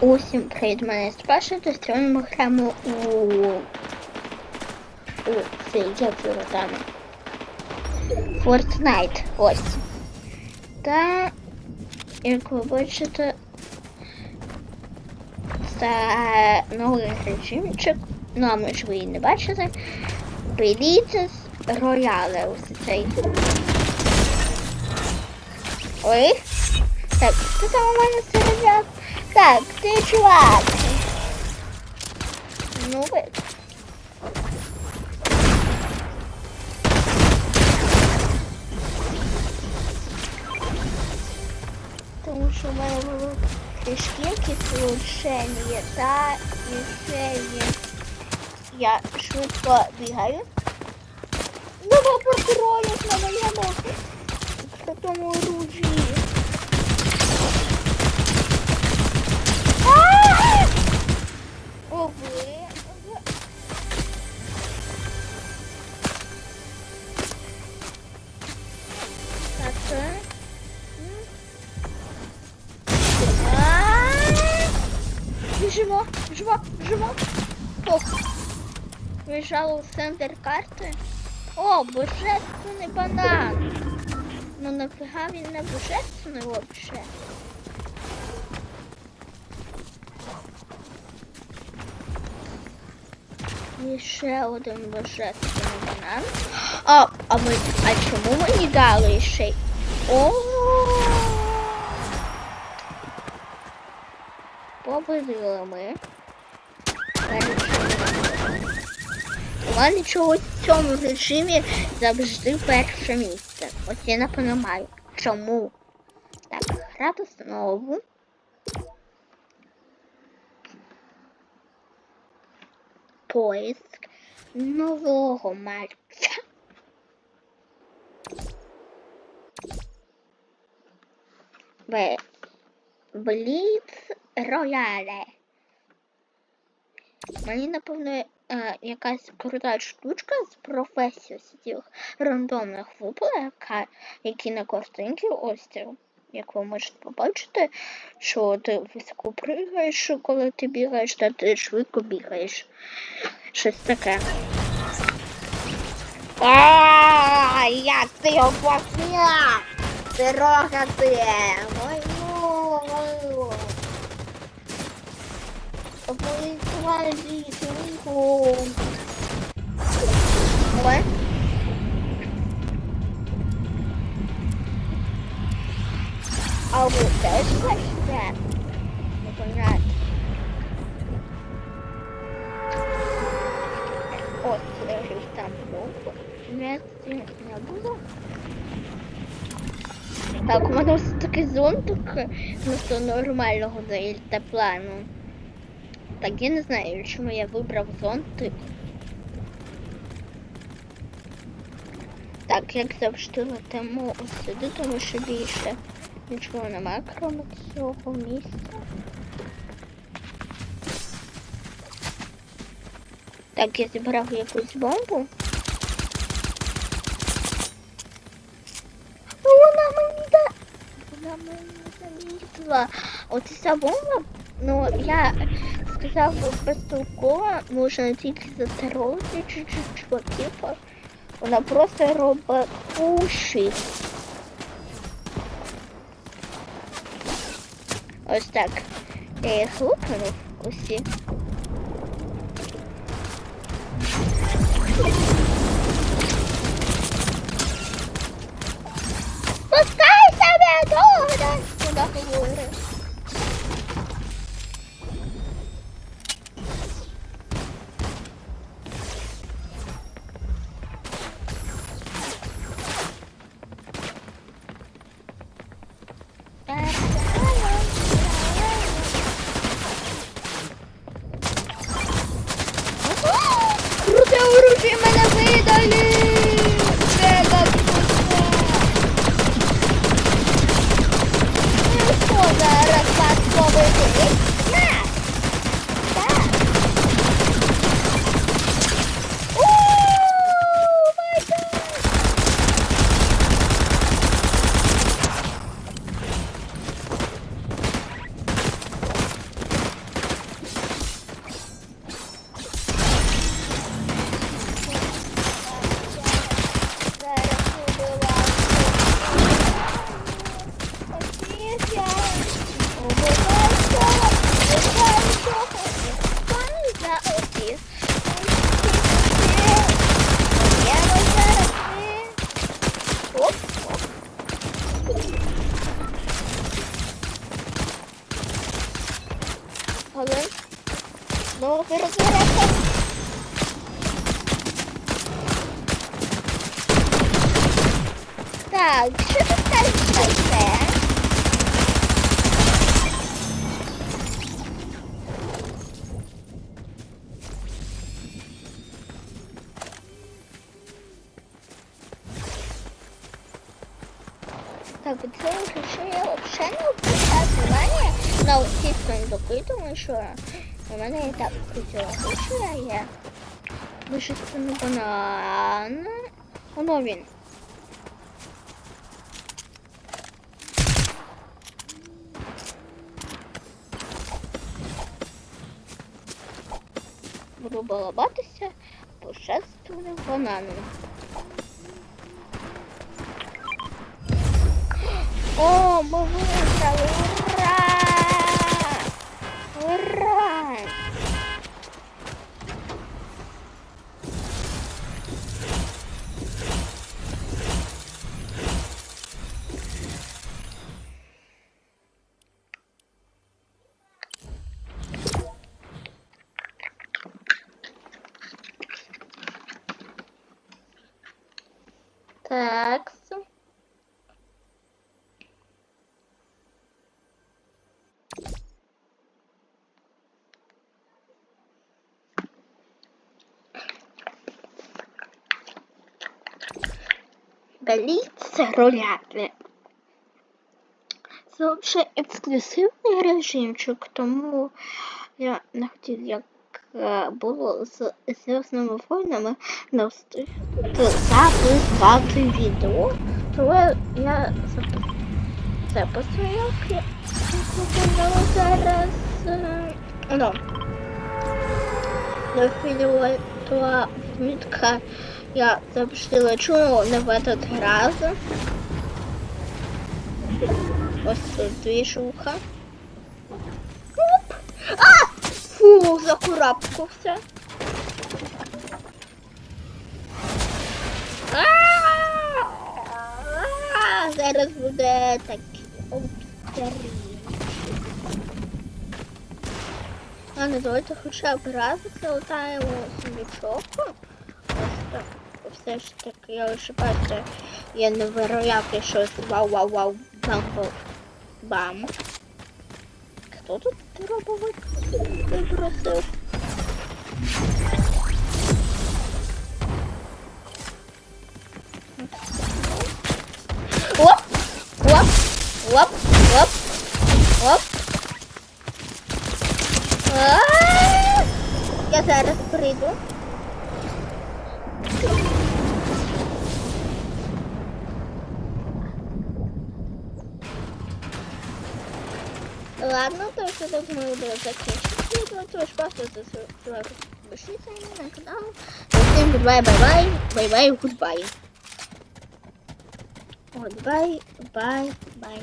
Усім привіт, мене Спаша, то сьогодні ми граємо у... у цей, як його там? Fortnite, ось. Та, як ви бачите, це новий режимчик, ну а може ви її не бачите. Прийдіться з рояли ось цей. Ой. Так, хто там у мене це серед Так, ти чувак. Ну ви. Тому що в мене були трішки улучшення, та і ще є. Я швидко бігаю. Два патронів на моєму крутому оружии. О, ви. Так, це. Біжимо, біжимо, біжимо. Виїжджало в центр карти. О, божественний банан. Ну нафіга він не божественний вообще. І ще один божественний банан. А, а ми, а чому мені дали ще? О! Победили ми. У мене чогось в цьому режимі завжди перше місце. Ось я не розумію, чому. Так, грати знову. Поиск нового матча. Б. Бліц Рояле. Мені, напевно, е, якась крута штучка з професією цих рандомних випала, які на картинці це, як ви можете побачити, що ти високо пригаєш, коли ти бігаєш, та ти швидко бігаєш. Щось таке. А, як ти його! Дорога ти! Мою, мою! Полетели сумку. Ой. Ось, лежить там бомба. Не було. Так, у мене ось такий зонтик вместо нормального дельтаплану. Так, я не знаю, чому я вибрав зонтик. Так, як завжди летимо ось сюди, тому що більше нічого немає, крім цього місця. Так, я зібрав якусь бомбу. Ну, Вона мені да... Вона мені залізла. Оце ця бомба, ну я сказав безтолково, можна тільки затерорити чуть-чуть чуваків. Вона просто робить уші. Ось так. Я лупанув усі. Пускай себе добре! Куди говорить? Круте оружие мене видали! Це так круте! Ну що, да? Але знову ви розбереться. Так, що ти скажеш про? Так, це що я взагалі не обращаю внимання на усі сундуки, тому що у мене і так цього є. Лише це не банан. Воно він. Буду балабатися пошествованим бананом. О, ми виграли! Так. Болить роляти. Це взагалі ексклюзивний режимчик, тому я не хотів, як було з зв'язними воїнами, встиг записати відео. Тому я зап- записую, як я зараз. е, Ну, до філіотова відмітка я завжди лечу, не в этот раз. Ось тут движуха. Оп! А! Фу, закурапкався. А! Зараз буде такий обстріл. Ладно, давайте хоча б раз залутаємо сундучок. Просто все ж таки я бачу, я невероятний щось вау-вау-вау бам бам. Хто тут дробовик вибросив? Оп! Оп! Оп! Оп! Оп! А! Я зараз прийду. Ладно, то що тут ми буде закінчити відео, тож просто засилайте підпишіться на канал. Всім goodbye, бай-бай, гудбай. Гудбай, бай, бай.